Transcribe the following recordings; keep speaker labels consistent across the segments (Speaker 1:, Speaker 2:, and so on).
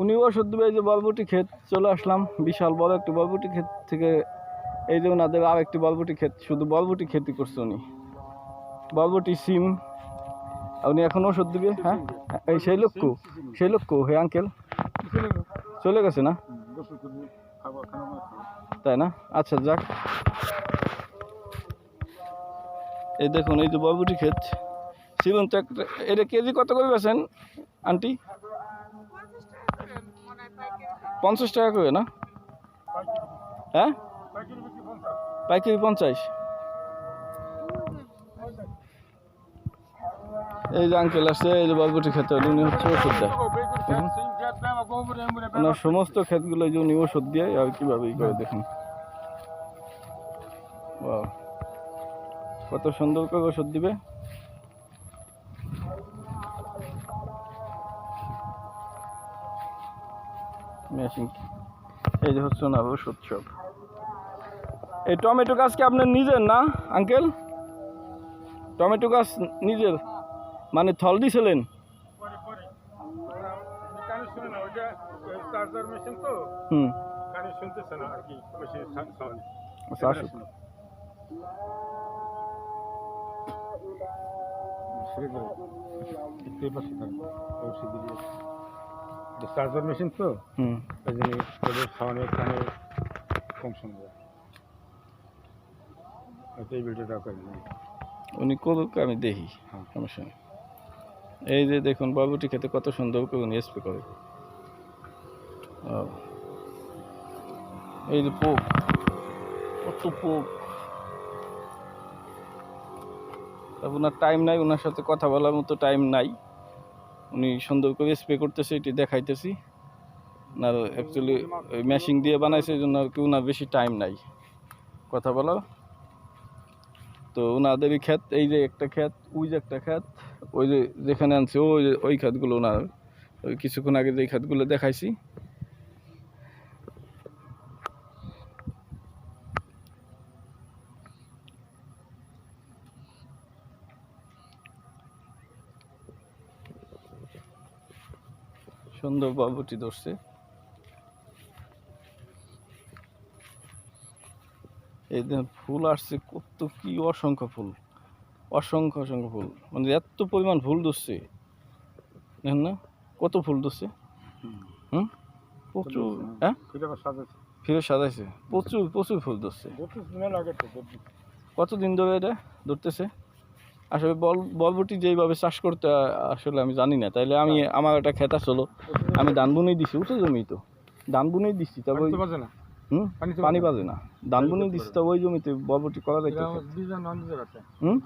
Speaker 1: উনি ওষুধ দেবে এই যে বরবটি ক্ষেত চলে আসলাম। বিশাল বড় একটি বরবটি ক্ষেত থেকে এই যে ওনাদের আর একটি বরবটি ক্ষেত, শুধু বরবটি খেতি করছে উনি। বরবটি সিম উনি এখন ওষুধ দিবে হ্যাঁ? এই সেই লোক কো সেই লোক কো হে আঙ্কেল। চলে গেছে না? তাই না? আচ্ছা যাক। এই দেখুন, এই যে বরবটি ক্ষেত সীমন্ত একটা এটা কেজি কত করে বেছেন আন্টি? পঞ্চাশ টাকা করে, না? হ্যাঁ? পাইকারি পঞ্চাশ। এই যে আঙ্কেল আসছে, এই যে বরবটি খেতে হলে উনি হচ্ছে ওষুধ দেয়। ওনার সমস্ত ক্ষেতগুলো যে উনি ওষুধ দিয়ে আর কীভাবে ই করে, দেখুন. কত সুন্দর করে ওষুধ দিবে। মেশিন এই যে হচ্ছে ওষুধ সব এই টমেটো গাছ কি আপনার নিজের না আঙ্কেল টমেটো গাছ নিজের? মানে থল দিছিলেন?
Speaker 2: চার্জার মেশিন তো
Speaker 1: হুম।
Speaker 2: কানে আর কি
Speaker 1: আচ্ছা আসুক।
Speaker 2: চার্জার মেশিন তো
Speaker 1: হুম
Speaker 2: ওই জন্য ওদের সাউন্ডের কানে কম শোনা যায় হয়তো এই ভিডিওটা করে
Speaker 1: উনি করুক আমি দেখি
Speaker 2: হ্যাঁ।
Speaker 1: সমস্যা নেই। এই যে দেখুন বাবুটি খেতে কত সুন্দর করে উনি স্প্রে করে। এই যে পোক কত পোক। ওনার টাইম নাই ওনার সাথে কথা বলার মতো টাইম নাই। উনি সুন্দর করে স্প্রে করতেছে, এটি দেখাইতেছি। ওনার অ্যাকচুয়ালি মেশিন দিয়ে বানাইছে জন্য আর কি ওনার বেশি টাইম নাই। কথা বলা তো ওনাদেরই ক্ষেত, এই যে একটা ক্ষেত, ওই যে একটা ক্ষেত, ওই যে যেখানে আনছে, ওই ওই ক্ষেতগুলো ওনার কিছুক্ষণ আগে যে ক্ষেতগুলো দেখাইছি। সুন্দর বাবুটি ধরছে। এই ফুল আসছে কত কি অসংখ্য ফুল। অসংখ্য অসংখ্য ফুল। মানে এত পরিমাণ ফুল ধরছে। দেখেন না কত ফুল ধরছে। হুম। প্রচুর হ্যাঁ? ফিরে সাজাইছে। প্রচুর প্রচুর ফুল ধরছে। কতদিন ধরে এটা ধরতেছে? আসলে বল বলবটি যেইভাবে চাষ করতে আসলে আমি জানি না। তাইলে আমি আমার একটা খেতা ছিল আমি ধান বুনেই দিছি উঠে জমি তো। ধান বুনেই দিচ্ছি তবে
Speaker 2: পানি
Speaker 1: হুম?
Speaker 2: বাজে না।
Speaker 1: ধান বুনেই দিচ্ছি তবে ওই জমিতে বলবটি করা হুম?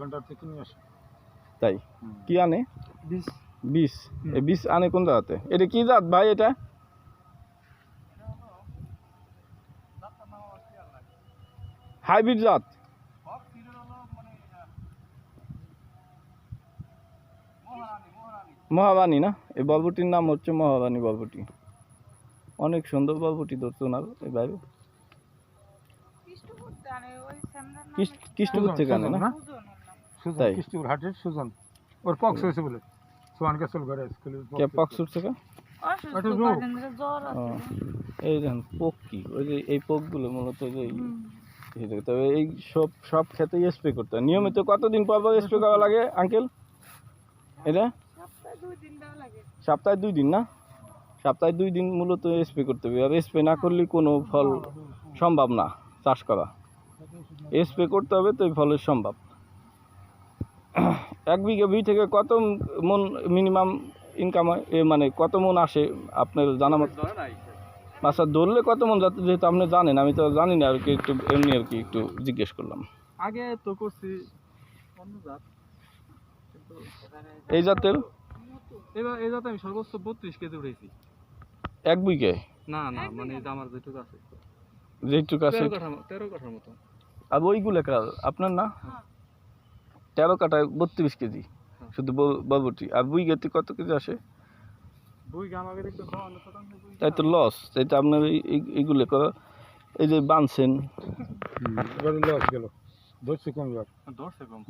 Speaker 2: আসে।
Speaker 1: তাই? কি আনে? বিষ এই বিষ আনে কোন জায়গাতে? এটা কি জাত ভাই এটা? হাইব্রিড জাত। মহাবাণী না? এই বলবটির নাম হচ্ছে মহাবাণী বলবটি। অনেক সুন্দর বলবটি ধরছে ওনার এই বাইরে কৃষ্ণপুর থেকে আনে না?
Speaker 2: সুজন
Speaker 1: তাই?
Speaker 2: কৃষ্ণপুর হাটের সুজন। ওর পক্স হয়েছে বলে। সোহানকে চল ঘরে
Speaker 1: কে পক্সুর থেকে
Speaker 2: এটা
Speaker 1: এই দেখেন পোক কি? ওই যে এই পোকগুলো মূলত যে এই- এই দেখে, তবে এই সব সব ক্ষেতেই স্প্রে করতে হয়। নিয়মিত কতদিন পর পর স্প্রে করা লাগে আঙ্কেল এটা? সপ্তাহে দুই দিন না? সপ্তাহে দুই দিন মূলত স্প্রে করতে হবে। আর স্প্রে না করলে কোনো ফল সম্ভব না চাষ করা। স্প্রে করতে হবে তো এই ফলের সম্ভব। এক বিঘা বি থেকে কত মন মিনিমাম ইনকাম হয়? এ মানে কত মন আসে? আপনার জানা মতো আচ্ছা ধরলে কত মন যাতে যেহেতু আপনি জানেন আমি তো জানি না আর কি একটু এমনি আর কি একটু জিজ্ঞেস করলাম।
Speaker 3: আগে তো করছি অন্য জাত কিন্তু
Speaker 1: এই জাতের?
Speaker 3: এবার এই জাতে আমি সর্বোচ্চ বত্রিশ কেজি উঠেছি
Speaker 1: এক বিঘে?
Speaker 3: না না মানে আমার যেটুকু আছে।
Speaker 1: যেটুকু আছে।
Speaker 3: তেরো কাঠা তেরো কাঠার মতো।
Speaker 1: আর ওইগুলো কার? আপনার না? তেরো বত্রিশ কেজি শুধু বল- বরবটি। আর বিঘেতে কত কেজি আসে? তাই তো লস তাই তো আপনার এই- এই- এইগুলো এই যে বানছেন।
Speaker 2: এবারে লস গেল। ধরছে কম এবার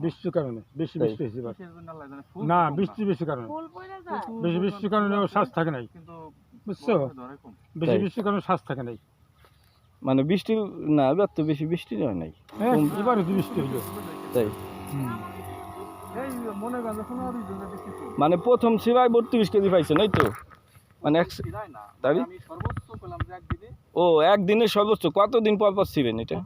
Speaker 2: বৃষ্টির কারণে বেশি বৃষ্টি হয়েছে এবার না বৃষ্টি বেশি কারণে। বেশি বৃষ্টির কারণে শ্বাস থাকে নাই। বুঝছ? বেশি বৃষ্টির কারণে শ্বাস থাকে নাই।
Speaker 1: মানে বৃষ্টি না এবার তো বেশি বৃষ্টি হয় নাই।
Speaker 2: হ্যাঁ
Speaker 1: কম।
Speaker 2: এবার যদি বৃষ্টি হইল।
Speaker 1: তাই।
Speaker 3: মনে
Speaker 1: প্রথম সেবায় বত্রিশ কেজি পাইছে এই তো? মানে এক তাই? ও একদিনে সর্বোচ্চ। কতদিন পর পর ছিবেন এটা?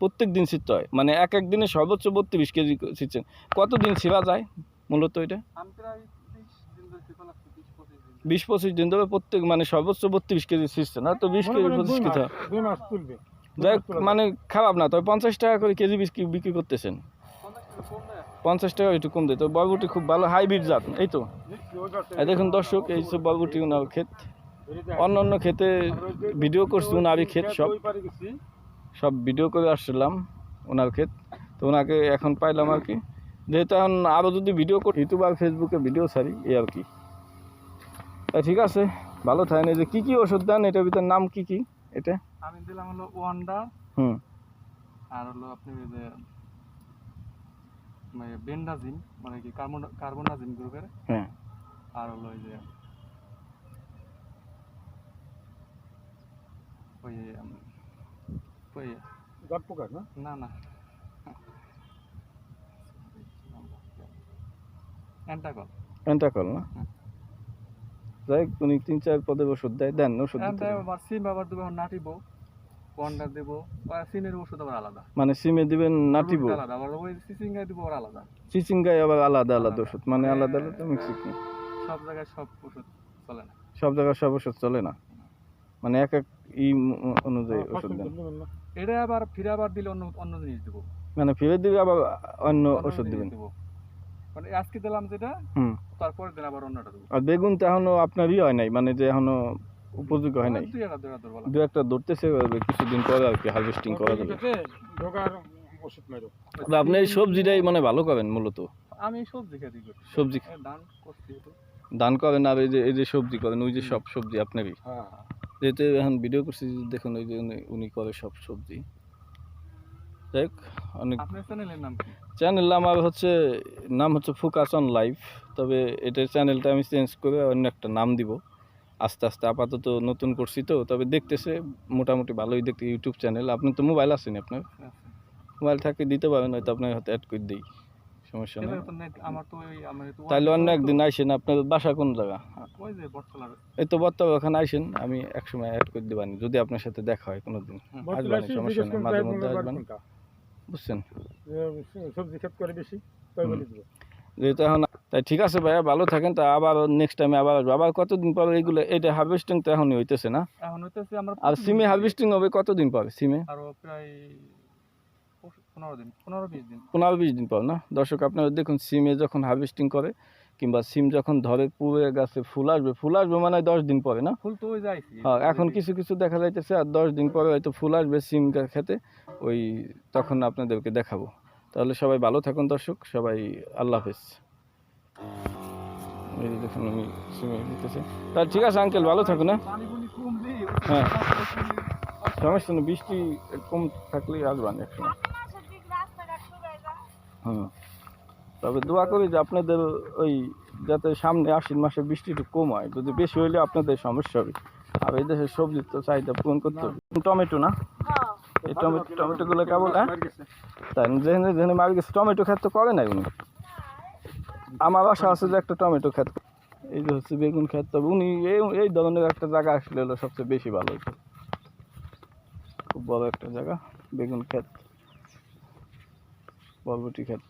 Speaker 1: প্রত্যেক দিন ছিটতে হয়। মানে এক এক দিনে সর্বোচ্চ বত্রিশ কেজি ছিটছেন কতদিন ছিবা যায় মূলত এটা?
Speaker 3: বিশ দিন পঁচিশ দিন।
Speaker 1: দিন ধরে প্রত্যেক মানে সর্বোচ্চ বত্রিশ কেজি ছিটছে না? তো বিশ কেজি পঁচিশ কেজি যাই হোক, মানে খারাপ না তবে পঞ্চাশ টাকা করে কেজি বিক্রি বিক্রি করতেছেন।
Speaker 3: পঞ্চাশ টাকা
Speaker 1: একটু কম দেয় তো বরবটি খুব ভালো হাইব্রিড জাত এই তো। দেখুন দর্শক এই সব বরবটি ওনার ক্ষেত। অন্য অন্য ক্ষেতে ভিডিও করছি ওনারই ক্ষেত সব। সব ভিডিও করে আসছিলাম ওনার ক্ষেত। তো ওনাকে এখন পাইলাম আর কি। যেহেতু এখন আরও যদি ভিডিও করি ইউটিউব আর ফেসবুকে ভিডিও ছাড়ি এই আর কি। তা ঠিক আছে ভালো থাকেন। এই যে কী কী ওষুধ দেন এটার ভিতর নাম কি কি? এটা?
Speaker 3: আমি দিলাম হলো ওয়ান্ডার
Speaker 1: হুম।
Speaker 3: আর হলো আপনি যে মানে বেন্ডাজিন মানে কি কার্বন কার্বনাজিন গ্রুপের
Speaker 1: হ্যাঁ।
Speaker 3: আর হলো ওই যে ওই উম, ওই
Speaker 2: জাত পোকা না?
Speaker 3: না না। অ্যান্টাকল
Speaker 1: এন্টাকল না? যাই উনি তিন চার পদের ওষুধ দেয় দেন ওষুধ
Speaker 3: আবার সিম আবার দেবো নাটিব দেবো সিমের ওষুধ আবার আলাদা।
Speaker 1: মানে সিমে দিবেন নাটিব
Speaker 3: আলাদা আবার ওই সিসিঙ্গায় দেবো আবার আলাদা।
Speaker 1: আবার আলাদা আলাদা। ওষুধ। মানে আলাদা আলাদা মিক্সিং
Speaker 3: সব জায়গায় সব ওষুধ চলে না।
Speaker 1: সব জায়গায় সব ওষুধ চলে না? মানে এক এক ই অনুযায়ী
Speaker 2: হ্যাঁ,
Speaker 1: ওষুধ দেন।
Speaker 3: এটা আবার ফিরে আবার দিলে অন্য অন্য জিনিস দেবো।
Speaker 1: মানে ফিরে দিবে আবার অন্য ওষুধ দিবেন।
Speaker 3: মানে আজকে দিলাম যেটা তারপরে দিন আবার অন্যটা দেবো।
Speaker 1: আর বেগুন তো এখনও আপনার ই হয় নাই মানে যে এখনও উপযোগী হয় নাই। দু একটা ধরতেছে কিছুদিন পরে আর কি হারভেস্টিং করা যাবে।
Speaker 2: ঢোকার ওষুধ মারো
Speaker 1: আপনি সবজিটাই মানে ভালো করেন মূলত।
Speaker 3: আমি সবজি খেতে
Speaker 1: সবজি
Speaker 3: ধান করছি।
Speaker 1: ধান করেন আর এই যে এই যে সবজি করেন ওই যে সব সবজি আপনারই।
Speaker 2: হ্যাঁ।
Speaker 1: যেহেতু এখন ভিডিও করছি দেখুন ওই যে উনি- করে সব সবজি। যাই হোক অনেক চ্যানেল আমার হচ্ছে নাম হচ্ছে ফোকাস অন লাইফ তবে এটার চ্যানেলটা আমি চেঞ্জ করে অন্য একটা নাম দিব। আস্তে আস্তে আপাতত নতুন করছি তো তবে দেখতেছে মোটামুটি ভালোই দেখতে ইউটিউব চ্যানেল আপনি তো মোবাইল আছেন আপনার। মোবাইল থাকলে দিতে পারেন হয়তো আপনার হাতে অ্যাড করে দিই। সমস্যা নেই।
Speaker 3: আমার তো
Speaker 1: তাহলে অন্য একদিন আইসেন আপনার বাসা কোন জায়গা?
Speaker 3: ওই যে বটতলার।
Speaker 1: এই তো বর্তমানে ওখানে আইসেন আমি একসময় অ্যাড করে দিবানি যদি আপনার সাথে দেখা হয় কোনো দিন আসবানি সমস্যা নেই মাঝে মধ্যে আসবেন। বুঝছেন?
Speaker 2: সবজি ক্ষেত করে বেশি তাই
Speaker 1: যেহেতু এখন তাই ঠিক আছে ভাইয়া ভালো থাকেন তা আবার নেক্সট টাইমে আবার আসব। আবার কতদিন পরে এইগুলো এটা হারভেস্টিং তো এখনই হইতেছে না?
Speaker 3: এখন
Speaker 1: আর সিমে হারভেস্টিং হবে কতদিন পরে সিমে?
Speaker 3: আরও প্রায় পনেরো- পনেরো দিন পনেরো বিশ দিন।
Speaker 1: পনেরো বিশ দিন পর না? দর্শক আপনারা দেখুন সিমে যখন হার্ভেস্টিং করে কিংবা সিম যখন ধরে পুরে গাছে ফুল আসবে ফুল আসবে মানে দশ দিন পরে না?
Speaker 3: ফুল তো ওই
Speaker 1: হ্যাঁ এখন কিছু কিছু দেখা যাইতেছে আর দশ দিন পরে হয়তো ফুল আসবে সিম খেতে ওই তখন আপনাদেরকে দেখাবো। তাহলে সবাই ভালো থাকুন দর্শক সবাই আল্লাহ হাফেজ। এই দেখুন আমি সিমে দিতেছি। তাহলে ঠিক আছে আঙ্কেল ভালো থাকুন হ্যাঁ?
Speaker 3: কমলে
Speaker 1: হ্যাঁ। সমস্যা নেই। বৃষ্টি কম থাকলেই আসবেন একসময় হুম তবে দোয়া করি যে আপনাদের ওই যাতে সামনে আশ্বিন মাসে বৃষ্টি একটু কম হয় যদি বেশি হইলে আপনাদের সমস্যা হবে। আর এই দেশের সবজির তো চাহিদা পূরণ করতে হবে। টমেটো না? এই টমেটো টমেটোগুলো কেবল হ্যাঁ? তাই যেখানে যেখানে মার গেছে টমেটো ক্ষেত তো করে নাই উনি। আমার আশা আছে যে একটা টমেটো ক্ষেত এই যে হচ্ছে বেগুন ক্ষেত তবে উনি এই এই ধরনের একটা জায়গা আসলে হলো সবচেয়ে বেশি ভালো। খুব বড় একটা জায়গা বেগুন ক্ষেত বরবটি ক্ষেত